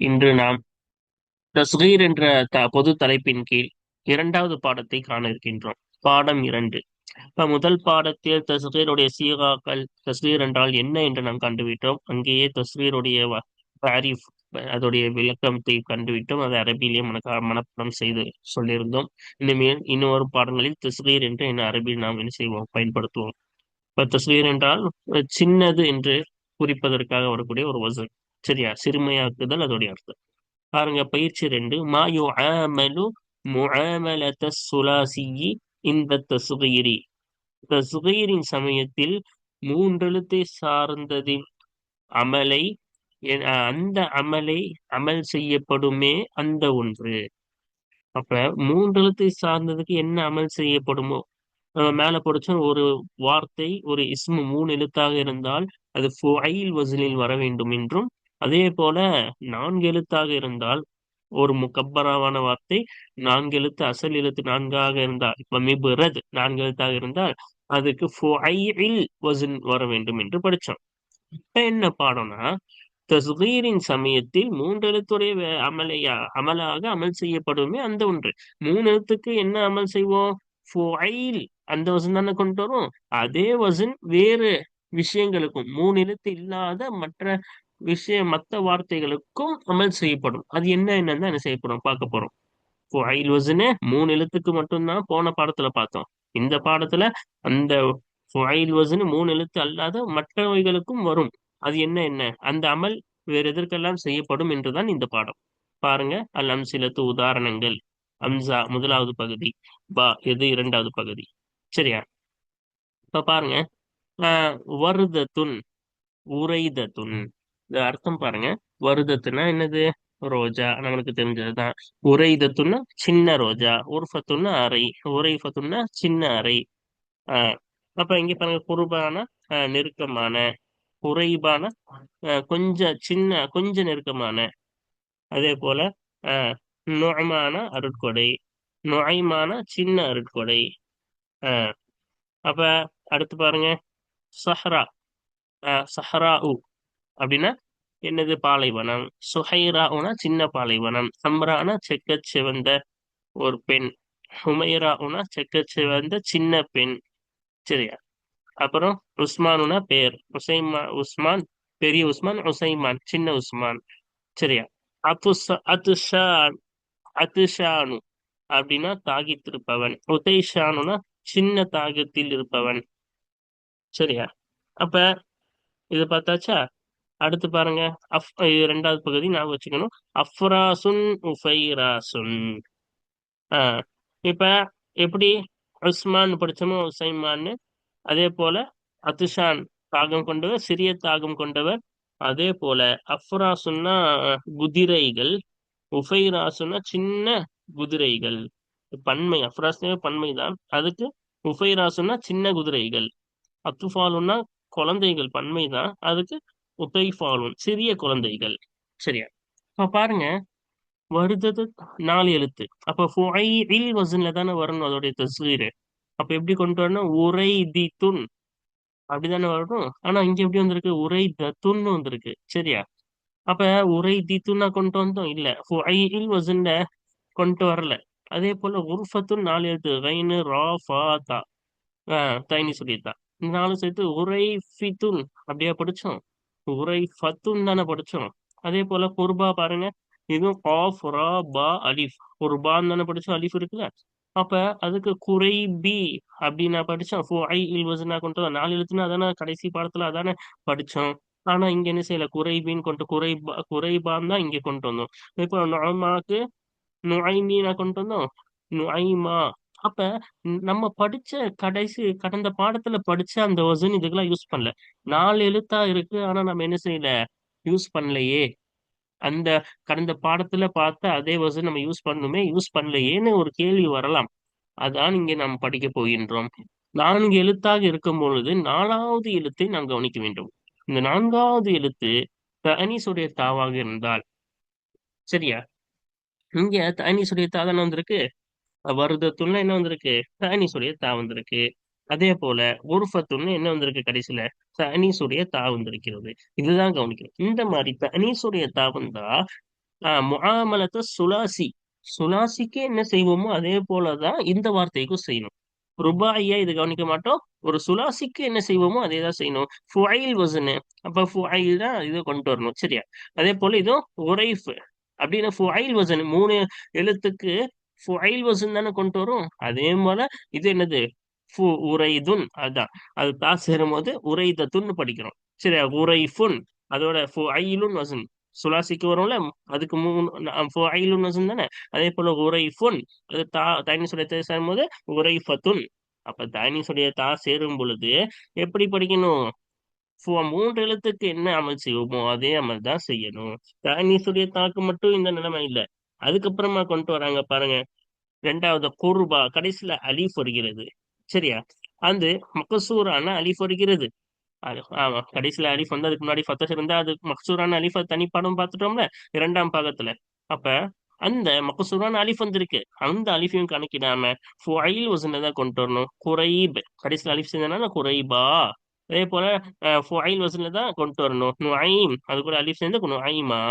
இன்று நாம் தஸ்கீர் என்ற த பொது தலைப்பின் கீழ் இரண்டாவது பாடத்தை காண இருக்கின்றோம் பாடம் இரண்டு. இப்ப முதல் பாடத்தில் தஸ்கீருடைய சீகாக்கள் தஸ்கீர் என்றால் என்ன என்று நாம் கண்டுவிட்டோம். அங்கேயே தஸ்கீருடைய தாரிஃப் அதோடைய விளக்கத்தை கண்டுவிட்டோம். அதை அரபியிலேயே மனக்க மனப்பாடம் செய்து சொல்லியிருந்தோம். இனிமேல் இன்னொரு பாடங்களில் தஸ்கீர் என்று என்ன அரபியில் நாம் என்ன செய்வோம்? பயன்படுத்துவோம். இப்ப தஸ்கீர் என்றால் சின்னது என்று குறிப்பதற்காக வரக்கூடிய ஒரு வசன். சரியா? சிறுமையாக்குதல் அதோடைய அர்த்தம். பாருங்க பயிற்சி ரெண்டு மா ஆமலு முஆமலத சுலாசியி இந்த தசுகீரி தசுகீரின் சமயத்தில் மூன்றெழுத்தை சார்ந்ததின் அமலை அந்த அமலை அமல் செய்யப்படுமே அந்த ஒன்று. அப்ப மூன்றெழுத்தை சார்ந்ததுக்கு என்ன அமல் செய்யப்படுமோ? நம்ம மேல படிச்சோம் ஒரு வார்த்தை ஒரு இஸ்மு மூணு எழுத்தாக இருந்தால் அது ஃபுஐல் வசலில் வர வேண்டும் என்றும் அதே போல நான்கு எழுத்தாக இருந்தால் ஒரு முக்கப்பராவான வார்த்தை நான்கு எழுத்து அசல் எழுத்து நான்காக இருந்தால் இப்ப மிபுரத் நான்கு எழுத்தாக இருந்தால் அதுக்கு வசன் வர வேண்டும் என்று படிச்சோம் இப்ப என்ன பாடம்னா தஸ்கீரின் சமயத்தில் மூன்று எழுத்துடைய அமலையா அமலாக அமல் செய்யப்படுமே அந்த ஒன்று. மூணு எழுத்துக்கு என்ன அமல் செய்வோம்? அந்த வசன் தானே கொண்டு வரும். அதே வசன் வேறு விஷயங்களுக்கும் மூணு எழுத்து இல்லாத மற்ற விஷயம் மற்ற வார்த்தைகளுக்கும் அமல் செய்யப்படும். அது என்ன என்னன்னு என்ன செய்யப்படும் பார்க்க போறோம். ஐல் வசனு மூணு எழுத்துக்கு மட்டும்தான் போன பாடத்துல பார்த்தோம். இந்த பாடத்துல அந்த ஃபுஐல் வசனு மூணு எழுத்து அல்லாத மற்றவைகளுக்கும் வரும். அது என்ன என்ன? அந்த அமல் வேறு எதற்கெல்லாம் செய்யப்படும் என்றுதான் இந்த பாடம். பாருங்க அல் அம்சிலத்து உதாரணங்கள். அம்சா முதலாவது பகுதி பா இது இரண்டாவது பகுதி. சரியா? இப்ப பாருங்க. ஆஹ் வருதத்துன் உரைதத்துன் இந்த அர்த்தம் பாருங்க. வருதத்துனா என்னது? ரோஜா. நம்மளுக்கு தெரிஞ்சதுதான். உரைதத்துன்னா சின்ன ரோஜா. உர்ஃபத்துன்னா அறை. உரைஃபத்துன்னா சின்ன அறை. ஆஹ் அப்ப இங்க பாருங்க குருபான நெருக்கமான. குறைபான கொஞ்சம் சின்ன கொஞ்சம் நெருக்கமான. அதே போல ஆஹ் நுழமான அருட்கொடை. நுழைமான சின்ன அருட்கொடை. ஆஹ் அப்ப அடுத்து பாருங்க சஹ்ரா. சஹ்ரா உ அப்படின்னா என்னது பாலைவனம்? சுஹைராவுனா சின்ன பாலைவனம். சம்ரானா செக்க சிவந்த ஒரு பெண். ஹுமைராவுனா செக்க சிவந்த சின்ன பெண். சரியா? அப்புறம் உஸ்மானுனா பேர். உசைமா உஸ்மான் பெரிய உஸ்மான் உசைமான் சின்ன உஸ்மான். சரியா? அத்துஷ அத்துஷான் அத்துஷானு அப்படின்னா தாகித்திருப்பவன். உதைஷானுனா சின்ன தாகத்தில் இருப்பவன். சரியா? அப்ப இது பார்த்தாச்சா? அடுத்து பாருங்க. அஃப் ரெண்டாவது பகுதி நான் வச்சுக்கணும். அஃப்ராசுன் உஃபைராசுன். ஆஹ் இப்ப எப்படி உஸ்மான் படிச்சோமோ உசைமான்னு. அதே போல அத்துஷான் தாகம் கொண்டவர் சிறிய தாகம் கொண்டவர். அதே போல அஃப்ராசுன்னா குதிரைகள். உஃபைராசுன்னா சின்ன குதிரைகள். பன்மை அஃப்ராஸ்னே பன்மை தான். அதுக்கு உஃபைராசுன்னா சின்ன குதிரைகள். அத்துஃபாலுன்னா குழந்தைகள் பன்மை தான். அதுக்கு உத்தைஃபாலுன் சிறிய குழந்தைகள். சரியா? அப்ப பாருங்க. வருதது நாலு எழுத்து. அப்ப ஃபுஐல் வசன்ல தானே வரணும் அதோடைய தஸ்வீர். அப்போ எப்படி கொண்டு வரணும்? உரை தி துன் அப்படிதானே வரணும்? ஆனா இங்க எப்படி வந்திருக்கு? உரை தத்துன்னு வந்திருக்கு. சரியா? அப்ப உரை தி துன்னா கொண்டு வந்தோம்? இல்ல. ஃபுஐல் வசன்ல கொண்டு வரல. அதே போல உருஃபத்துன் நாலு எழுத்து. ரைனு ரா ஃபா தா. தைனி சொல்லியிருந்தா. இந்த நாலு சேர்த்து உரை ஃபித்துன் அப்படியே படிச்சோம்? உரை ஃபத்துன் தானே படிச்சோம். அதே போல குர்பா பாருங்க. இதுவும் ஆஃப் ரா பா அலிஃப். ஒரு பான்னு தானே படிச்சோம். அலிஃப் இருக்குல்ல. அப்ப அதுக்கு குறைபி அப்படின்னு நான் படிச்சோம் ஃபோ ஐ இல்வசனா கொண்டு நாலு எழுத்துனா அதானே கடைசி பாடத்துல அதானே படிச்சோம். ஆனா இங்க என்ன செய்யல? குறைபின்னு கொண்டு குறைபா குறைபான் தான் இங்க கொண்டு வந்தோம். இப்போ நொமாக்கு நுழைமீனா கொண்டு வந்தோம். நுழைமா அப்ப நம்ம படிச்ச கடைசி கடந்த பாடத்துல படிச்ச அந்த வசன் இதுக்கெல்லாம் யூஸ் பண்ணல. நாலு எழுத்தா இருக்கு ஆனா நம்ம என்ன செய்யல? யூஸ் பண்ணலையே. அந்த கடந்த பாடத்துல பார்த்த அதே வசன் நம்ம யூஸ் பண்ணுமே யூஸ் பண்ணலையேன்னு ஒரு கேள்வி வரலாம். அதான் இங்கே நாம் படிக்க போகின்றோம். நான்கு எழுத்தாக இருக்கும் பொழுது நாலாவது எழுத்தை நாம் கவனிக்க வேண்டும். இந்த நான்காவது எழுத்து தனிசுடைய தாவாக இருந்தால். சரியா? இங்க தனிசுடைய தா தானே வந்திருக்கு? வருதத்துன்னு என்ன வந்திருக்கு? தனிசுடைய தா வந்திருக்கு. அதே போல உருஃபத்துன்னு என்ன வந்திருக்கு கடைசியில? தனீசுடைய தா வந்திருக்கிறது. இதுதான் கவனிக்கணும். இந்த மாதிரி தனீசுடைய தா வந்தா ஆஹ் முஆமலத்து சுலாசி. சுலாசிக்கு என்ன செய்வோமோ அதே போலதான் இந்த வார்த்தைக்கும் செய்யணும். ருபாயா இது கவனிக்க மாட்டோம். ஒரு சுலாசிக்கு என்ன செய்வோமோ அதே தான் செய்யணும். ஃபுஐல் வசனு அப்ப ஃபுஐல் தான் இது கொண்டு வரணும். சரியா? அதே போல இதுவும் உரைஃப் அப்படின்னு ஃபுஐல் வசன் மூணு எழுத்துக்கு ஃபுஐல் வசன் தானே கொண்டு வரும்? அதே போல இது என்னது? ஃபு உரைதுன் அதான். அது தா சேரும் போது உரைதத்துன்னு படிக்கிறோம். சரி உரைஃபுன் அதோட ஃபுஐலுன் வசன். சுலாசிக்கு வரும்ல? அதுக்கு மூணு ஐலுன் வசன் தானே? அதே போல உரைஃபுன் அது தா தனி சொல்லிய சேரும் போது உரைஃபத்துன். அப்ப தனி சொல்லிய தா சேரும் பொழுது எப்படி படிக்கணும்? மூன்று எழுத்துக்கு என்ன அமல் அதே அமல் தான் செய்யணும். தனி சொல்லிய தாக்கு மட்டும் இந்த நிலைமை இல்லை. அதுக்கப்புறமா கொண்டு வராங்க பாருங்க. ரெண்டாவது குர்பா கடைசியில அலிஃப் வருகிறது. சரியா? அந்த மகசூரான அலிஃப் வருகிறது. அது ஆமா கடைசியில அலிஃப் வந்து அதுக்கு முன்னாடி ஃபத்தஹ் இருந்தா அது மகசூரான அலிஃப் தனி படம் பார்த்துட்டோம்ல இரண்டாம் பாகத்துல. அப்ப அந்த மகசூரான அலிஃப் வந்திருக்கு. அந்த அலிஃபையும் கணக்கிடாம ஃபுயில் வசன தான் கொண்டு வரணும். குறைப் கடைசியில் அலிஃப் செஞ்சனால குறைபா. அதே போல அஹ், ஃபுஐல் தான் கொண்டு வரணும். நுஐம் அது கூட அலிஃப் சேர்ந்து நுஐமா.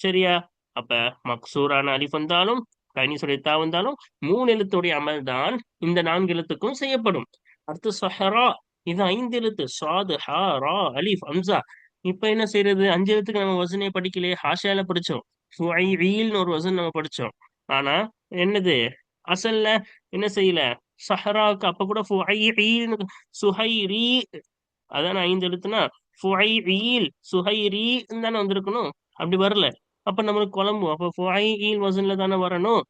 சரியா? அப்ப மக்சூரான அலிஃப் வந்தாலும் தனி சுடைத்தா வந்தாலும் மூணு எழுத்துடைய அமல் தான் இந்த நான்கு எழுத்துக்கும் செய்யப்படும். அடுத்து சஹரா இது ஐந்து எழுத்து. சாது ஹா ரா அலிஃப் அம்சா. இப்ப என்ன செய்யறது அஞ்சு எழுத்துக்கு நம்ம வசனே படிக்கலையே. ஹாஷால படிச்சோம். ஃபுஐல்னு ஒரு வசன் நம்ம படிச்சோம். ஆனா என்னது? அசல்ல என்ன செய்யல? சஹராக்கு அப்ப கூட ஃபுஐல்னு சுஹைரி அதான ஐந்து எழுத்துனா? ஃபுஐல் சுஹைரி தானே வந்திருக்கணும். அப்படி வரல. அப்ப நம்மளுக்கு குழம்பும். அப்ப ஃபுஐல் e வசன்ல தானே வரணும்.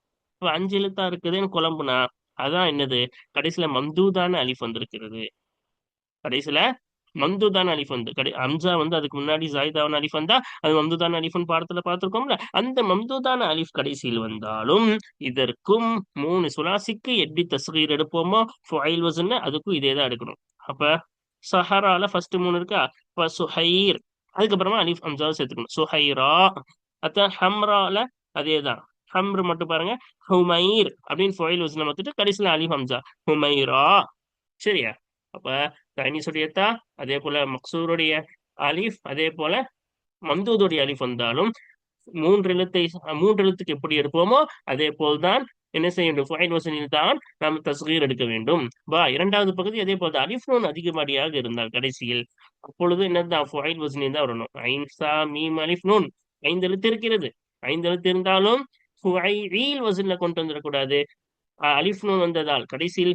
இப்ப அஞ்சு எழுத்தா இருக்குதுன்னு குழம்புனா அதான் என்னது? கடைசியில மம்தூதான அலிஃப் வந்திருக்கிறது. கடைசியில மம்துதான் அலிஃப் வந்து கடை அம்சா வந்து அதுக்கு முன்னாடி ஜாயிதாவான அலிஃப் வந்தா அது மம்துதான் அலிஃப்னு பாடத்துல பார்த்துருக்கோம்ல. அந்த மம்தூதான அலிஃப் கடைசியில் வந்தாலும் இதற்கும் மூணு சுலாசிக்கு எப்படி தஸ்கீர் எடுப்போமோ ஃபுஐல் வசன்னு அதுக்கும் இதே தான் எடுக்கணும். அப்ப சஹரால ஃபர்ஸ்ட் மூணு இருக்கா? அப்ப சுஹைர் அதுக்கப்புறமா அலிஃப் அம்சாவை சேர்த்துக்கணும். சுஹைரா அத்த ஹம்ரால அதே தான் ஹம்ரு மட்டும் பாருங்க. ஹுமைர் அப்படின்னு ஃபுஐல் வசனம் வந்துட்டு கடைசியில அலி ஹம்சா. ஹுமைரா. சரியா? அப்ப தனி சுடியத்தா அதே போல மக்சூருடைய அலிஃப் அதே போல மந்தூதுடைய அலிஃப் வந்தாலும் மூன்று எழுத்தை மூன்று எழுத்துக்கு எப்படி எடுப்போமோ அதே போல்தான் என்ன செய்ய வேண்டும்? ஃபைல் வசனில் தான் நாம் தஸ்கீர் எடுக்க வேண்டும். வா இரண்டாவது பகுதி அதே போல் அலிஃப் நூன் அதிகப்படியாக இருந்தால் கடைசியில். அப்பொழுது என்னதான்? ஃபைல் வசனில் தான் வரணும் ஐன்சா மீம் அலிஃப் நூன். ஐந்து எழுத்து இருக்கிறது ஐந்து எழுத்து இருந்தாலும் வசூல்ல கொண்டு வந்துடக்கூடாது. அலிஃப் நூன் வந்ததால் கடைசியில்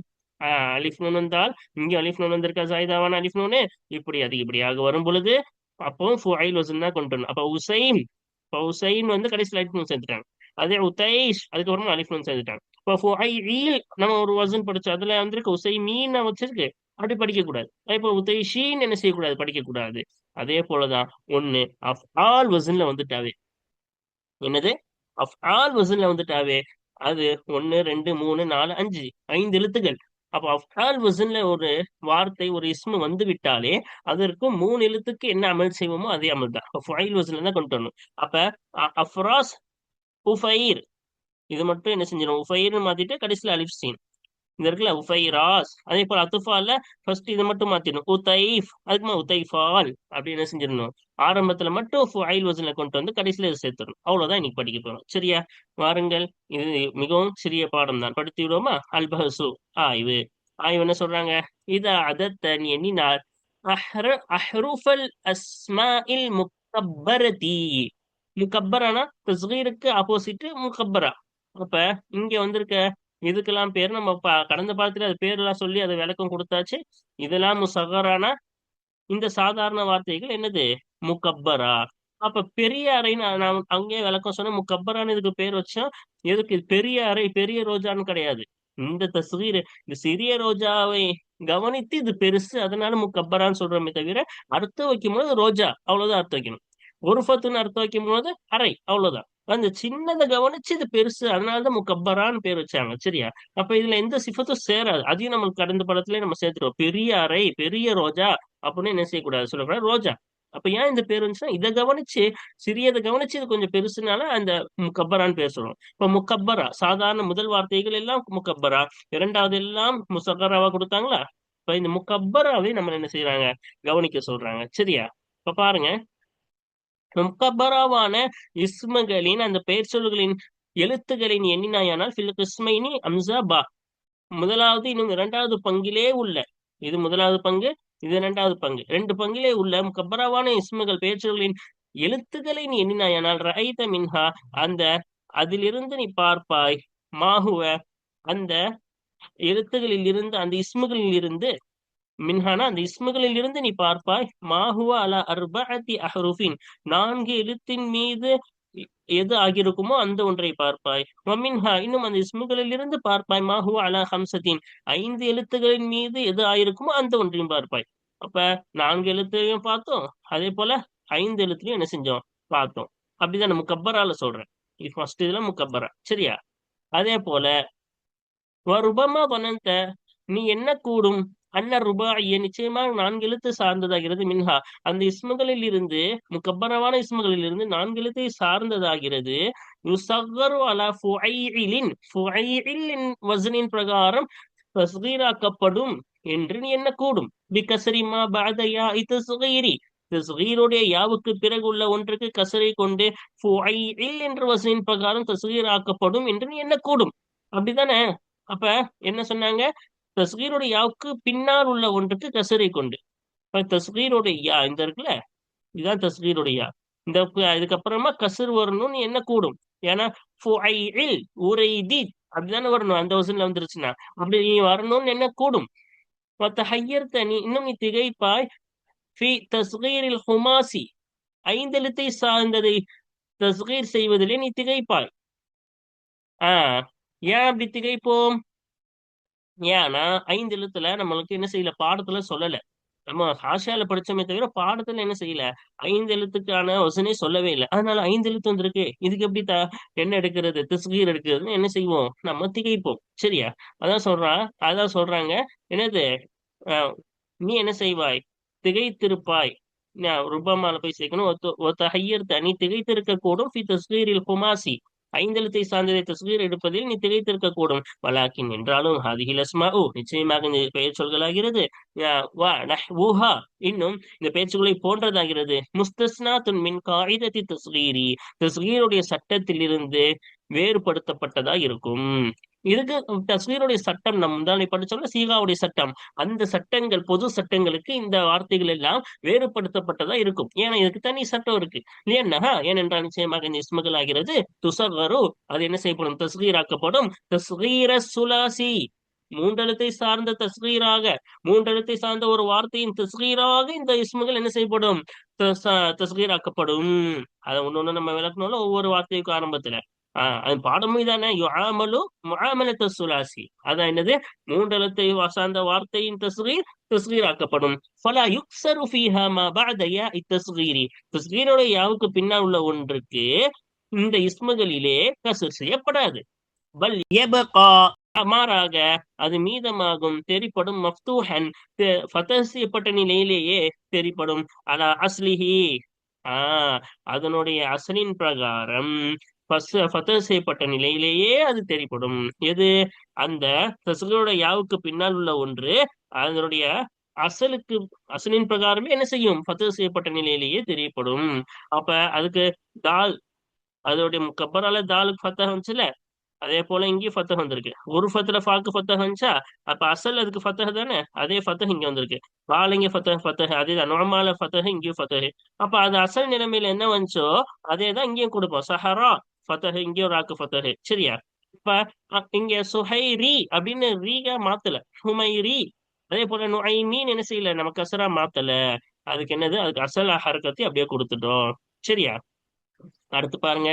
அலிஃப் நூன் வந்தால் இங்க அலிஃப் நூன் வந்திருக்கா சாயிதாவான அலிஃப் நூனு இப்படி அதிகப்படியாக வரும் பொழுது அப்பவும் ஃபுஐல் வசூல் தான் கொண்டு வரணும். அப்ப உசைன் இப்போ உசைன் வந்து கடைசியில் அலிஃப் நூன் சேர்த்துட்டாங்க. அதே உதைஷ் அதுக்கப்புறமா அலிஃப் நூன் சேர்த்துட்டாங்க. இப்போ நம்ம ஒரு வசன் படிச்சோம். அதுல வந்திருக்கு உசை மீன் வச்சிருக்கு. அப்படி படிக்கக்கூடாது. இப்போ உத்தைஷீன் என்ன செய்யக்கூடாது? படிக்கக்கூடாது. அதே போலதான் ஒண்ணு அஃப் ஆல் வசன்ல வந்துட்டாவே. என்னது? அஃப் ஆல் வசன்ல வந்துட்டாவே. அது ஒன்னு ரெண்டு மூணு நாலு அஞ்சு ஐந்து எழுத்துக்கள். அப்ப அஃப்ஆல் வசன்ல ஒரு வார்த்தை ஒரு இஸ்மு வந்து விட்டாலே அதற்கு மூணு எழுத்துக்கு என்ன அமல் செய்வோமோ அதே அமல் தான். ஃபைல் வசன்ல தான் கொண்டு வரணும். அப்ப அ- அஃப்ராஸ் உஃபைர். இது மட்டும் என்ன செஞ்சிடும் உஃபைர்னு மாத்திட்டு கடைசியில அலிஃப் சீன். இந்த இருக்குல்ல உஃபைராஸ். அதே போல அத்துஃபால ஃபர்ஸ்ட் இதை மட்டும் மாத்திடணும். உதைஃப். அதுக்குமா உதைஃபால் அப்படி என்ன செஞ்சிடணும்? ஆரம்பத்துல மட்டும் ஃபைல் வசனில் கொண்டு வந்து கடைசியில இதை சேர்த்துடணும். அவ்வளவுதான் இன்னைக்கு படிக்க போறோம். சரியா? வாருங்கள். இது மிகவும் சிறிய பாடம் தான். படுத்தி விடுவோமா? அல்பஹசு. ஆய்வு. ஆய்வு என்ன சொல்றாங்க? இத அதத்தன் எண்ணினார். அஹ்ர அஹ்ருஃபல் அஸ்மாஇல் முக்கப்பரதி முக்கப்பரானா தஸ்கீருக்கு ஆப்போசிட் முக்கப்பரா அப்ப இங்க வந்திருக்க இதுக்கெல்லாம் பேர் நம்ம கடந்த பாடத்துல அது பேரெல்லாம் சொல்லி அது விளக்கம் கொடுத்தாச்சு. இதெல்லாம் முசகரானா இந்த சாதாரண வார்த்தைகள் என்னது? முகப்பரா. அப்ப பெரிய அறைன்னு நான் அங்கேயே விளக்கம் சொன்னேன். முகப்பரான்னு இதுக்கு பேர் வச்சோம் எதுக்கு? பெரிய அறை பெரிய ரோஜான்னு கிடையாது. இந்த தஸ்வீர் இந்த சிறிய ரோஜாவை கவனித்து இது பெருசு அதனால முக்கப்பரான்னு சொல்றோமே தவிர அர்த்தம் வைக்கும் போது ரோஜா அவ்வளவுதான் அர்த்தம் வைக்கணும். ஒரு ஃபத்துன்னு அர்த்தம் வைக்கும் போது அறை அவ்வளவுதான். அந்த சின்னதை கவனிச்சு இது பெருசு. அதனாலதான் முக்கப்பரான்னு பேர் வச்சாங்க. சரியா? அப்ப இதுல எந்த சிஃபத்தும் சேராது. அதையும் நம்மளுக்கு கடந்த படத்துலயே நம்ம சேர்த்துருவோம். பெரிய அறை பெரிய ரோஜா அப்படின்னு என்ன செய்யக்கூடாது? சொல்லக்கூடாது. ரோஜா. அப்ப ஏன் இந்த பேர் வந்துச்சுன்னா இதை கவனிச்சு சிறியதை கவனிச்சு இது கொஞ்சம் பெருசுனால அந்த முக்கப்பரான்னு பேர் சொல்றோம் இப்ப முக்கப்பரா சாதாரண முதல் வார்த்தைகள் எல்லாம் முக்கப்பரா இரண்டாவது எல்லாம் முசகராவா கொடுத்தாங்களா? இப்ப இந்த முக்கப்பராவை நம்ம என்ன செய்யறாங்க கவனிக்க சொல்றாங்க. சரியா? இப்ப பாருங்க. முக்கபராவான இஸ்மகளின் அந்த பெயர் சொல்களின் எழுத்துகளின் எண்ணினாயானால் ஃபில் கிஸ்மைனி அம்சா பா. முதலாவது இன்னும் இரண்டாவது பங்கிலே உள்ள. இது முதலாவது பங்கு இது இரண்டாவது பங்கு. ரெண்டு பங்கிலே உள்ள முக்கபராவான இஸ்மகள் பெயர்ச்சொல்களின் எழுத்துக்களின் எண்ணினாயானால் ரைத மின்ஹா அந்த அதிலிருந்து நீ பார்ப்பாய் மாகுவ அந்த எழுத்துகளில் இருந்து அந்த இஸ்முகளில் இருந்து மின்ஹானா அந்த இஸ்முகளில் இருந்து நீ பார்ப்பாய் மாஹுவ அலா அர்பஅத்தி அஹ்ருஃபின். நான்கு எழுத்தின் மீது எது ஆகியிருக்குமோ அந்த ஒன்றை பார்ப்பாய். மமின்ஹா இன்னும் அந்த இஸ்முகளில் இருந்து பார்ப்பாய் மாஹுவ அலா ஹம்சத்தின் ஐந்து எழுத்துகளின் மீது எது ஆயிருக்குமோ அந்த ஒன்றையும் பார்ப்பாய். அப்ப நான்கு எழுத்தையும் பார்த்தோம். அதே போல ஐந்து எழுத்துலையும் என்ன செஞ்சோம்? பார்த்தோம். அப்படிதான் நம்ம கப்பரால சொல்றேன். இது ஃபர்ஸ்ட் இதுல முக்கப்பரா சரியா? அதே போல ரூபமா வனந்த நீ என்ன கூடும்? அன்ன ருபாய நிச்சயமாக நான்கு எழுத்து சார்ந்ததாகிறது. மின்ஹா அந்த இஸ்முகளில் இருந்து முக்கப்பரவான இஸ்முகளில் இருந்து நான்கு எழுத்தை சார்ந்ததாகிறது. யுசகரு அலா ஃபுஐலின் ஃபுஐலின் வசனின் பிரகாரம் தஸ்கீராக்கப்படும் என்று நீ என்ன கூடும்? பிகசரிமா பாதயா இது சுகைரி தஸ்கீருடைய யாவுக்கு பிறகு உள்ள ஒன்றுக்கு கசரை கொண்டு ஃபுஐல் என்ற வசனின் பிரகாரம் தஸ்கீராக்கப்படும் என்று நீ என்ன கூடும்? அப்படிதானே அப்ப என்ன சொன்னாங்க? தஸ்கீருடைய யாவுக்கு பின்னால் உள்ள ஒன்றுக்கு கசரை கொண்டு. இப்போ தஸ்கீருடைய யா இந்த இருக்குல்ல? இதுதான் தஸ்கீருடைய யா. இந்த இதுக்கப்புறமா கசர் வரணும்னு என்ன கூடும்? ஏன்னா உரைதி அப்படிதானே வரணும். அந்த வசனில் வந்துருச்சுன்னா. அப்படி நீ வரணும்னு என்ன கூடும்? மத்த ஹையர் தனி இன்னும் நீ திகைப்பாய் ஃபி தஸ்கீரில் ஹுமாசி ஐந்தெழுத்தை சார்ந்ததை தஸ்கீர் செய்வதிலே நீ திகைப்பாய். ஆஹ் ஏன் அப்படி திகைப்போம்? ஏன்னா ஐந்து எழுத்துல நம்மளுக்கு என்ன செய்யல? பாடத்துல சொல்லல. நம்ம ஆசியால படிச்சோமே தவிர பாடத்துல என்ன செய்யல? ஐந்து எழுத்துக்கான வசனே சொல்லவே இல்லை. அதனால ஐந்து எழுத்து வந்திருக்கு. இதுக்கு எப்படி த என்ன எடுக்கிறது தஸ்கீர் எடுக்கிறதுன்னு என்ன செய்வோம்? நம்ம திகைப்போம். சரியா? அதான் சொல்றான் அதான் சொல்றாங்க. என்னது? ஆஹ் நீ என்ன செய்வாய்? திகைத்திருப்பாய். நான் போய் சேர்க்கணும். ஒத்த ஒத்த ஹையர் நீ திகைத்திருக்க கூடும் ஃபி தஸ்கீரில் ஹுமாசி. ஐந்தெழுத்தை சார்ந்ததை தஸ்கீர் எடுப்பதில் நீ திகைத்திருக்க கூடும் வலாக்கின் என்றாலும் ஹாதிஹில் ஓ நிச்சயமாக இந்த பெயர் சொல்களாகிறது. யா- வா நஹ்வுஹா இன்னும் இந்த பேச்சுகளை போன்றதாகிறது. முஸ்தஸ்னாத்துன் மின் காகிதத்தி தஸ்கீரி தஸ்கீருடைய சட்டத்திலிருந்து வேறுபடுத்தப்பட்டதா இருக்கும். இதுக்கு தஸ்கீருடைய சட்டம் நம் முந்தானை படிச்சோம்ல சீகாவுடைய சட்டம். அந்த சட்டங்கள் பொது சட்டங்களுக்கு இந்த வார்த்தைகள் எல்லாம் வேறுபடுத்தப்பட்டதா இருக்கும். ஏன்னா இதுக்கு தனி சட்டம் இருக்கு. இல்லையா ஏனென்றால் நிச்சயமாக இந்த இஸ்மகள் ஆகிறது. துசகரு அது என்ன செய்யப்படும் தஸ்கீராக்கப்படும். தஸ்கீர சுலாசி. மூன்றெழுத்தை சார்ந்த தஸ்கீராக மூன்றெழுத்தை சார்ந்த ஒரு வார்த்தையின் தஸ்கீராக இந்த இஸ்முகள் என்ன செய்யப்படும்? தஸ்கீராக்கப்படும். அதை ஒண்ணு நம்ம விளக்கணும்ல ஒவ்வொரு வார்த்தைக்கும் ஆரம்பத்துல. அது பாடமும் தானே யுஆமலு முஆமலத்து சுலாசி. அதான் என்னது? மூன்றெழுத்தை சார்ந்த வார்த்தையின் தஸ்ரீர் தஸ்ரீர் ஆக்கப்படும் ஃபலா யுக்ஸரு ஃபீஹா மா பஅதயா இத்தஸ்ரீரி தஸ்ரீரோட யாவுக்கு பின்னால் உள்ள ஒன்றுக்கு இந்த இஸ்மகளிலே கசர் செய்யப்படாது. பல் யபகா. மாறாக அது மீதமாகும் தெரிப்படும் மஃப்தூஹன். தெ- செய்யப்பட்ட நிலையிலேயே தெரிப்படும். அலா அஸ்லிஹி. ஆஹ் அதனுடைய அசலின் பிரகாரம் ஃபஸ்- செய்யப்பட்ட நிலையிலேயே அது தெரிப்படும் எது? அந்த தசுகளோட யாவுக்கு பின்னால் உள்ள ஒன்று அதனுடைய அசலுக்கு அசலின் பிரகாரமே என்ன செய்யும்? ஃபதஹ் செய்யப்பட்ட நிலையிலேயே தெரியப்படும். அப்ப அதுக்கு தால் அதோடைய முக்கப்பரால தாலுக்கு ஃபத்தா வந்துச்சுல அதே போல இங்கேயும் ஃபத்தஹ் வந்திருக்கு. ஒரு ஃபத்துல ஃபாக்கு ஃபத்தஹ் வந்துச்சா? அப்ப அசல் அதுக்கு ஃபத்தஹ் தானே? அதே ஃபத்தக இங்க வந்திருக்கு. வால் இங்க ஃபத்தஹ் ஃபத்தஹ். அதே தான் நோமால ஃபத்தஹ் இங்கேயும் ஃபத்தஹ். அப்ப அது அசல் நிலைமையில என்ன வந்துச்சோ அதே தான் இங்கேயும் கொடுப்போம். சஹரா ஃபத்தஹ் ஒரு ஆக்கு ஃபத்தஹ். சரியா? இப்ப இங்க சுஹைரி அப்படின்னு ரீகா மாத்தல. ஹுமைரி. அதே போல நுஐமீன் என்ன செய்யல? நம்ம கசரா மாத்தல. அதுக்கு என்னது? அதுக்கு அசல் ஹரக்கத்தை அப்படியே கொடுத்துட்டோம். சரியா? அடுத்து பாருங்க.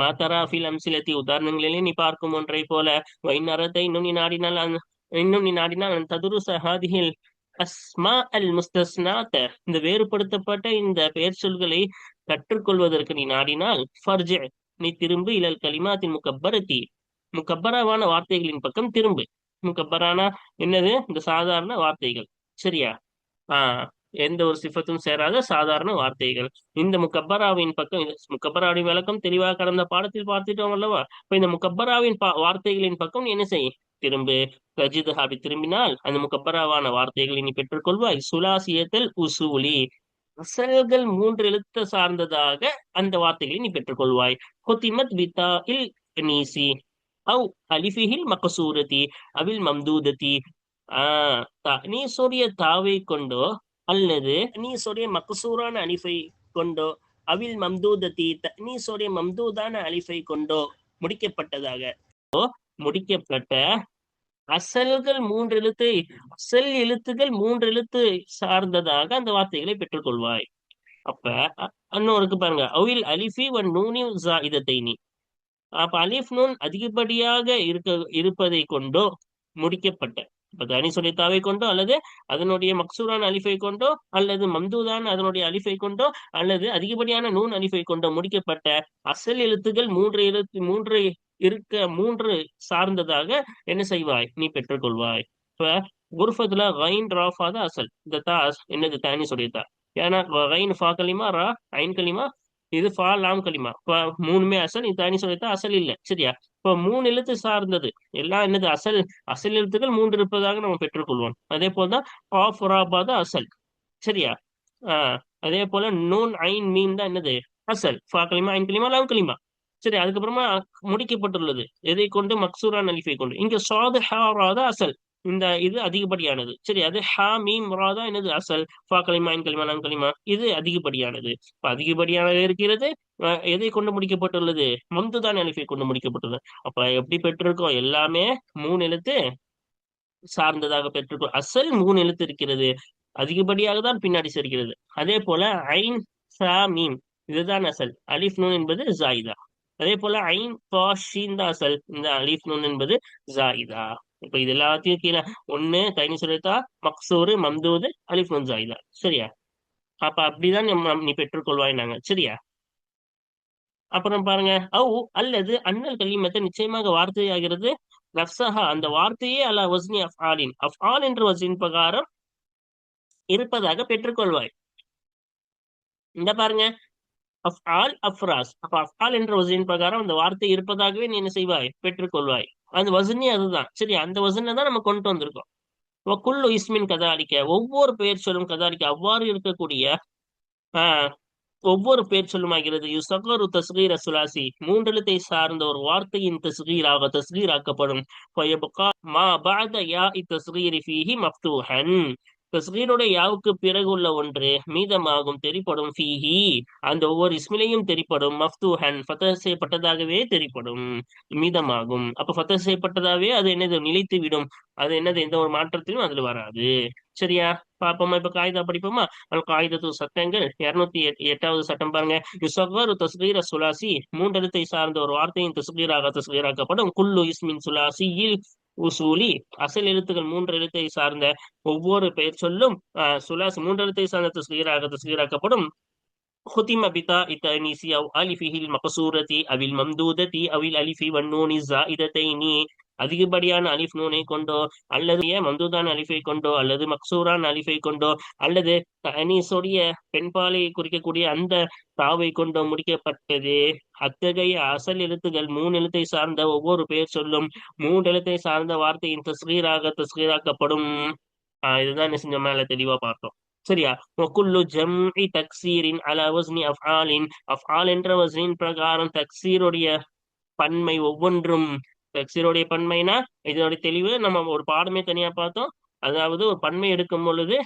மாத்தரா ஃபில் அம்சிலத்தி. உதாரணங்களிலே நீ பார்க்கும் ஒன்றை போல வைநரத்தை இன்னும் நீ நாடினால் இன்னும் நீ நாடினால் ததுரு சஹாதிகள் அஸ்மா அல் முஸ்தஸ்னாத்த. இந்த வேறுபடுத்தப்பட்ட இந்த பெயர் சொல்களை கற்றுக்கொள்வதற்கு நீ நாடினால் ஃபர்ஜ். நீ திரும்பு இலல் கலிமாத்தின் முக்கப்பரத்தி முக்கப்பரவான வார்த்தைகளின் பக்கம் திரும்பு. முக்கப்பரானா என்னது? இந்த சாதாரண வார்த்தைகள். சரியா? ஆஹ் எந்த ஒரு சிஃபத்தும் சேராத சாதாரண வார்த்தைகள். இந்த முக்கப்பராவின் பக்கம் முக்கப்பராவின் விளக்கம் தெளிவாக கடந்த பாடத்தில் பார்த்துட்டோம் அல்லவா? இப்ப இந்த முக்கப்பராவின் பா வார்த்தைகளின் பக்கம் என்ன செய் திரும்பு. ரஜித் ஹாபி திரும்பினால் அந்த முக்கப்பராவான வார்த்தைகளை நீ பெற்றுக்கொள்வாய். சுலாசியத்தல் உசூலி. அசல்கள் மூன்று எழுத்த சார்ந்ததாக அந்த வார்த்தைகளை நீ பெற்றுக்கொள்வாய். ஹுத்திமத் விதா இல் நீசி. அவ் அலிஃபிஹில் மகசூரதி. அவில் மம்தூததி. ஆஹ் தா- நீ சொரிய தாவை கொண்டோ அல்லது நீ சொரிய மகசூரான அலிஃபை கொண்டோ அவில் மம்தூததி நீ சொரிய மம்தூதான அலிஃபை கொண்டோ முடிக்கப்பட்டதாக. ஓ, முடிக்கப்பட்ட அசல்கள் மூன்று எழுத்தை அசல் எழுத்துகள் மூன்று எழுத்து சார்ந்ததாக அந்த வார்த்தைகளை பெற்றுக்கொள்வாய். அப்ப இன்னொருக்கு பாருங்க. அவில் அலிஃபி ஒன் நூனி இதத்தைனி அப்ப அலிஃப் நூன் அதிகப்படியாக இருக்க இருப்பதை கொண்டோ முடிக்கப்பட்ட இப்ப தனி சொலித்தாவை கொண்டோ அல்லது அதனுடைய மக்சூரான அலிஃபை கொண்டோ அல்லது மம்தூதான அதனுடைய அலிஃபை கொண்டோ அல்லது அதிகப்படியான நூன் அலிஃபை கொண்டோ முடிக்கப்பட்ட அசல் எழுத்துகள் மூன்று எழுத்து மூன்று இருக்க மூன்று சார்ந்ததாக என்ன செய்வாய்? நீ பெற்றுக்கொள்வாய். இப்ப குர்ஃபத்துல கைன் ராஃபா தான் அசல். இந்த தா என்னது தானி சொல்லித்தா ஏன்னா கைன் ஃபா கலிமா ரா ஐன் கலிமா இது ஃபா லாம் கலிமா இப்போ மூணுமே அசல் இது சொல்லி தான் அசல் இல்ல. சரியா? இப்ப மூணு எழுத்து சார்ந்தது. எல்லாம் என்னது? அசல் அசல் எழுத்துக்கள் மூன்று இருப்பதாக நம்ம பெற்றுக்கொள்வோம். அதே போலதான் காஃப் ராபா தான் அசல். சரியா? ஆஹ் அதே போல நூன் ஐன் மீன் தான் என்னது? அசல். ஃபா கலிமா ஐன் கலிமா லாம் கலிமா சரி அதுக்கப்புறமா முடிக்கப்பட்டுள்ளது. எதை கொண்டு? மக்சூரா நலிஃபை கொண்டு. இங்க சாது ஹாரா தான் அசல். இந்த இது அதிகப்படியானது. சரி அது ஹா மீம் ரா தான் என்னது? அசல். ஃபா கலிமா இன் களிமா நான் களிமா. இது அதிகப்படியானது. இப்போ அதிகப்படியானது இருக்கிறது அஹ் எதை கொண்டு முடிக்கப்பட்டுள்ளது? மம்துதான் அலிஃபை கொண்டு முடிக்கப்பட்டுள்ளது. அப்ப எப்படி பெற்றிருக்கோம்? எல்லாமே மூணு எழுத்து சார்ந்ததாக பெற்றிருக்கோம். அசல் மூணு எழுத்து இருக்கிறது. அதிகப்படியாக தான் பின்னாடி சேர்க்கிறது அதே போல ஐன் சா மீம். இதுதான் அசல். அலிஃப் நூன் என்பது ஜாயிதா. அதே போல ஐன் பா ஷீன் தான் அசல். இந்த அலிஃப் நூன் என்பது ஜாயிதா. இப்ப இது எல்லாத்தையும் கீழே ஒண்ணு கைனி சுரத்தா மக்சூரு மம்தூது அலிஃப் நூன் சரியா? அப்ப அப்படிதான் நீ பெற்றுக்கொள்வாய் நாங்க சரியா? அப்புறம் பாருங்க. அவு அல்லது அண்ணல் கலிமத்தை நிச்சயமாக வார்த்தையாகிறது நப்சஹா அந்த வார்த்தையே அலா வஸ்னி அஃப் ஆல் என்ற வசின் பிரகாரம் இருப்பதாக பெற்றுக்கொள்வாய் இந்த பாருங்க. அஃப் ஆல் அஃப்ராஸ். அப்ப அஃப் ஆல் என்ற வசின் பிரகாரம் அந்த வார்த்தை இருப்பதாகவே நீ என்ன செய்வாய்? பெற்றுக்கொள்வாய் அந்த வசனே அதுதான். சரி அந்த வசனை தான் நம்ம கொண்டு வந்திருக்கோம். குல்லு இஸ்மின் கதாலிக்க ஒவ்வொரு பெயர் சொல்லும் கதாலிக்க அவ்வாறு இருக்கக்கூடிய ஆஹ் ஒவ்வொரு பெயர் சொல்லுமாகிறது யுசகரு தஸ்கீர சுலாசி மூன்றெழுத்தை சார்ந்த ஒரு வார்த்தையின் தஸ்கீராக தஸ்கீராக்கப்படும். மா பாத யா இத்தஸ்கீரி ஃபீஹி மப்தூஹன் தஸ்கீருடைய யாவுக்கு பிறகு உள்ள ஒன்று மீதமாகும் தெரிப்படும் ஃபீஹி. அந்த ஒவ்வொரு இஸ்மிலையும் தெரிப்படும். மஃப்தூஹன் ஃபத்தஹ் செய்யப்பட்டதாகவே தெரிப்படும். மீதமாகும். அப்ப ஃபத்தஹ் செய்யப்பட்டதாகவே அது என்னது? நிலைத்து விடும் அது என்னது? எந்த ஒரு மாற்றத்திலும் அதுல வராது. சரியா? பாப்போமா இப்ப காகிதா படிப்போமா? அல் காகிதத்து சட்டங்கள். இருநூத்தி எட்டாவது சட்டம் பாருங்க. யுசகர் தஸ்கீர சுலாசி. மூன்றெழுத்தை சார்ந்த ஒரு வார்த்தையின் தஸ்கீராக தஸ்கீராக்கப்படும். குல்லு இஸ்மின் சுலாசியில் உசூலி அசல் எழுத்துக்கள் மூன்று எழுத்தை சார்ந்த ஒவ்வொரு பெயர் சொல்லும் ஆஹ் சுலாசி மூன்று எழுத்தை சார்ந்த தஸ்கீராக தஸ்கீராக்கப்படும் ختم بتاء التأنيث أو ألفه المقصورة أو الممدودة أو الألف والنون الزائدتين அதிகப்படியான அலிஃப் நூனை கொண்டோ அல்லது மம்தூதான அலிஃபை கொண்டோ அல்லது மக்சூரான அலிஃபை கொண்டோ அல்லது அனீஸுடைய பெண்பாலை குறிக்கக்கூடிய அந்த தாவை கொண்டோ முடிக்கப்பட்டது. அத்தகைய அசல் எழுத்துகள் மூணு எழுத்தை சார்ந்த ஒவ்வொரு பெயர் சொல்லும் மூன்று எழுத்தை சார்ந்த வார்த்தையின் தஸ்கீராக தஸ்கீராக்கப்படும். ஆஹ் இதுதான் செஞ்ச மேல தெளிவா பார்த்தோம். சரியா? ஒக்குல்லு ஜம்இ தக்சீரின் அல வஸ்னி அஃஆலின் அஃஆல் என்ற வஸ்னின் பிரகாரம் தக்சீருடைய பன்மை ஒவ்வொன்றும் தக்சீருடைய பன்மைனா இதனுடைய தெளிவு நம்ம ஒரு பாடமே தனியா பார்த்தோம். அதாவது ஒரு பன்மை எடுக்கும் பொழுது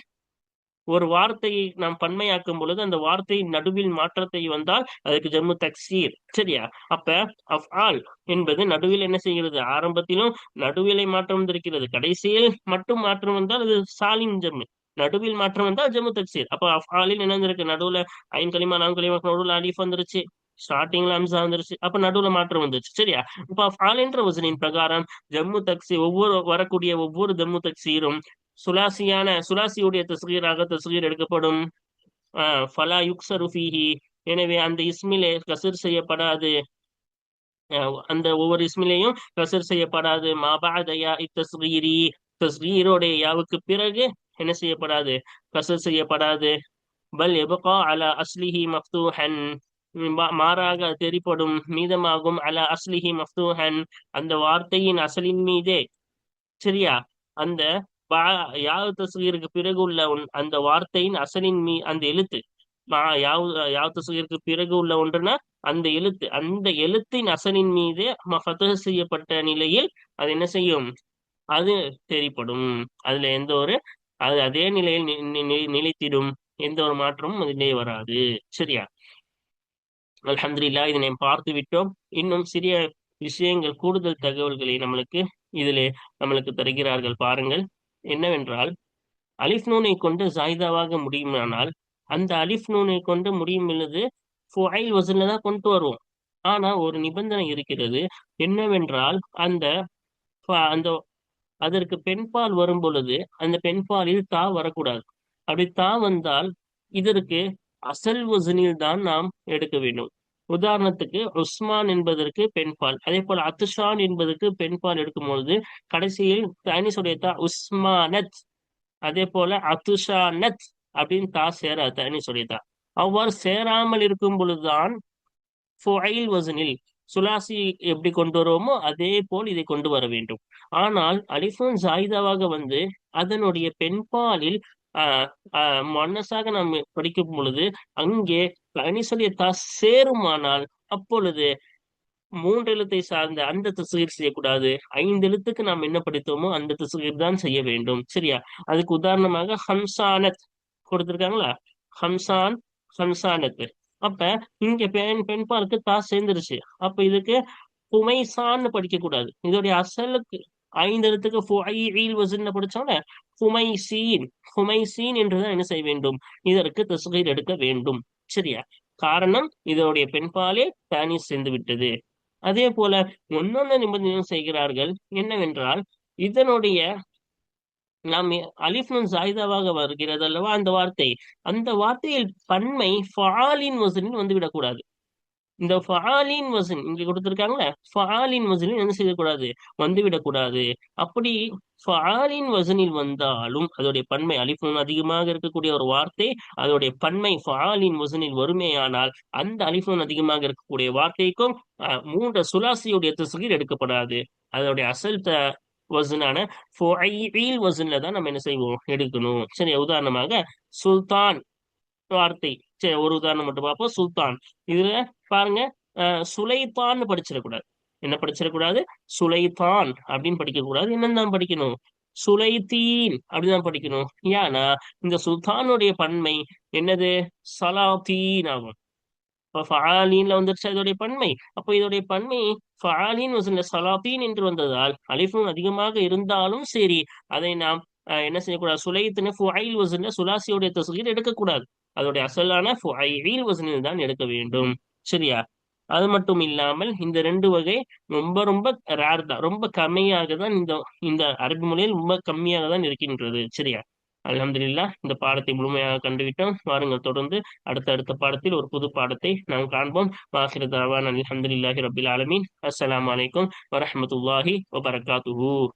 ஒரு வார்த்தையை நாம் பன்மையாக்கும் பொழுது அந்த வார்த்தையின் நடுவில் மாற்றத்தை வந்தால் அதுக்கு ஜம்மு தக்சீர் சரியா? அப்ப அஃப் ஆல் என்பது நடுவில் என்ன செய்கிறது? ஆரம்பத்திலும் நடுவிலை மாற்றம் வந்திருக்கிறது. கடைசியில் மட்டும் மாற்றம் வந்தால் அது சாலின் ஜம்மு. நடுவில் மாற்றம் வந்தால் ஜம்மு தக்சீர் அப்ப அஃப் ஆலில் என்ன வந்திருக்கு? நடுவுல ஐன் களிமா நாம் களிமா நடுவுல அலிஃப் வந்துருச்சு. ஸ்டார்டிங்ல அம்சா வந்துருச்சு. அப்ப நடுவுல மாற்றம் வந்துருச்சு சரியா? இப்ப அஃப் வசனின் பிரகாரம் ஜம்மு தக்சி ஒவ்வொரு வரக்கூடிய ஒவ்வொரு ஜம்மு தக்சீரும் சுலாசியான சுலாசியுடைய தஸ்கீராக தஸ்கீர் எடுக்கப்படும். ஃபலா யுக்சரு எனவே அந்த இஸ்மிலே கசர் செய்யப்படாது. அந்த ஒவ்வொரு இஸ்மிலையும் கசர் செய்யப்படாது. மாபாதயா இத்தஸ்கீரி தஸ்கீரோடைய யாவுக்கு பிறகு என்ன செய்யப்படாது? கசர் செய்யப்படாது. பல் எபகா அலா அஸ்லிஹி மஃப்தூஹன். மாறாக தெரிப்படும் மீதமாகும் அல அஸ்லிஹி மஃப்தூஹன். அந்த வார்த்தையின் அசலின் மீதே. சரியா? அந்த யாவு தஸ்கீருக்கு பிறகு உள்ள அந்த வார்த்தையின் அசலின் மீ அந்த எழுத்து. யாவு யாவு தஸ்கீருக்கு பிறகு உள்ள ஒன்றுனா அந்த எழுத்து. அந்த எழுத்தின் அசலின் மீது ஃபத்தஹ் செய்யப்பட்ட நிலையில் அது என்ன செய்யும்? அது தெரிப்படும் அதுல எந்த ஒரு அது அதே நிலையில் நிலைத்திடும். எந்த ஒரு மாற்றமும் அதிலே வராது. சரியா? அல்ஹம்துலில்லாஹ் இதனை பார்த்து விட்டோம் இன்னும் சிறிய விஷயங்கள் கூடுதல் தகவல்களை நம்மளுக்கு இதில் நம்மளுக்கு தருகிறார்கள் பாருங்கள். என்னவென்றால் அலிஃப் நூனை கொண்டு ஜாயிதாவாக முடியுமானால் அந்த அலிஃப் நூனை கொண்டு முடியும் பொழுது ஃபுஐல் வசன்ல தான் கொண்டு வருவோம். ஆனால் ஒரு நிபந்தனை இருக்கிறது. என்னவென்றால் அந்த அந்த அதற்கு பெண்பால் வரும் பொழுது அந்த பெண்பாலில் தா வரக்கூடாது. அப்படி தா வந்தால் இதற்கு அசல் வசனில் தான் நாம் எடுக்க வேண்டும். உதாரணத்துக்கு உஸ்மான் என்பதற்கு பெண்பால். அதே போல் அத்துஷான் என்பதற்கு பெண்பால் எடுக்கும் பொழுது கடைசியில் தனிசுடைய தா உஸ்மானத். அதே போல அத்துஷானத் அப்படின்னு தா சேரா தனிசுடைய தா அவ்வாறு சேராமல் இருக்கும் பொழுதுதான் வசனில் சுலாசி எப்படி கொண்டு வருவோமோ அதே போல் இதை கொண்டு வர வேண்டும். ஆனால் அலிஃபோன் ஜாயிதாவாக வந்து அதனுடைய பெண்பாலில் மன்னசாக நாம் படிக்கும் பொழுது அங்கே அணிசொலிய சேருமானால் அப்பொழுது மூன்று எழுத்தை சார்ந்த அந்த தசுகீர் செய்யக்கூடாது. ஐந்து எழுத்துக்கு நாம் என்ன படித்தோமோ அந்த தசுகீர் தான் செய்ய வேண்டும். சரியா? அதுக்கு உதாரணமாக ஹம்சானத் கொடுத்திருக்காங்களா? ஹம்சான் ஹம்சானத் அப்ப இங்க பெண் பெண்பாருக்கு தா சேர்ந்துருச்சு. அப்ப இதுக்கு புமைசான்னு படிக்க கூடாது இதோடைய அசலுக்கு ஐந்து எழுத்துக்கு ஃபுஐல் வசன்ல படிச்சோம்ல ஹுமைசீன் ஹுமைசீன் என்றுதான் என்ன செய்ய வேண்டும்? இதற்கு தஸ்கீர் எடுக்க வேண்டும். சரியா? காரணம் இதனுடைய பெண்பாலே தானி சேர்ந்து விட்டது அதே போல ஒன்னொன்னு நிபந்தனை செய்கிறார்கள். என்னவென்றால் இதனுடைய நாம் அலிஃப்னும் ஜாயிதாவாக வருகிறது அல்லவா அந்த வார்த்தை? அந்த வார்த்தையில் பன்மை ஃபாலின் வசனில் வந்து விடக்கூடாது இந்த ஃபாலின் வசன் இங்க கொடுத்துருக்காங்களே ஃபாலின் வசனில் என்ன செய்யக்கூடாது? வந்து விடக்கூடாது அப்படி ஃபாலின் வசனில் வந்தாலும் அதோடைய பன்மை அலிஃபுன் அதிகமாக இருக்கக்கூடிய ஒரு வார்த்தை அதோடைய பன்மை ஃபாலின் வசனில் வறுமையானால் அந்த அலிஃபுன் அதிகமாக இருக்கக்கூடிய வார்த்தைக்கும் மூன்று சுலாசியுடைய தசுகீர் எடுக்கப்படாது. அதோடைய அசல் த வசனான ஃபுஐல் வசன்ல தான் நம்ம என்ன செய்வோம்? எடுக்கணும். சரி உதாரணமாக சுல்தான் வார்த்தை. சரி ஒரு உதாரணம் மட்டும் பார்ப்போம். சுல்தான். இதுல பாருங்க சுலைத்தான்னு படிச்சிடக்கூடாது. என்ன படிச்சிடக்கூடாது? சுலைதான் அப்படின்னு படிக்கக்கூடாது. என்னன்னு தான் படிக்கணும்? சுலைத்தீன் அப்படிதான் படிக்கணும். ஏன்னா இந்த சுல்தானுடைய பன்மை என்னது? சலாத்தீன் ஆகும். இப்போ ஃபஆலீன்ல வந்துருச்சு இதோடைய பன்மை. அப்போ இதோடைய பன்மை ஃபஆலீன் சலாத்தீன் என்று வந்ததால் அலிஃபும் அதிகமாக இருந்தாலும் சரி அதை நாம் என்ன செய்யக்கூடாது? சுலைத்துன்னு ஃபுஐல் வசன்ல சுலாசியோடைய தசுகீர் எடுக்கக்கூடாது. அதோடைய அசலான வசனில் தான் எடுக்க வேண்டும். சரியா? அது மட்டும் இல்லாமல் இந்த ரெண்டு வகை ரொம்ப ரொம்ப ரேர் தான். ரொம்ப கம்மியாக தான் இந்த இந்த அரபி மொழியில் ரொம்ப கம்மியாக தான் இருக்கின்றது. சரியா? அலமதுல்லா இந்த பாடத்தை முழுமையாக கண்டுவிட்டோம். வாருங்கள் தொடர்ந்து அடுத்த அடுத்த பாடத்தில் ஒரு புது பாடத்தை நாம் காண்போம். வாசிர தவான் அலமதுல்லாஹி ரபில் ஆலமீன். அஸ்லாம் வலைக்கம் வரமத்துல்லாஹி வபரகாத்துஹூ.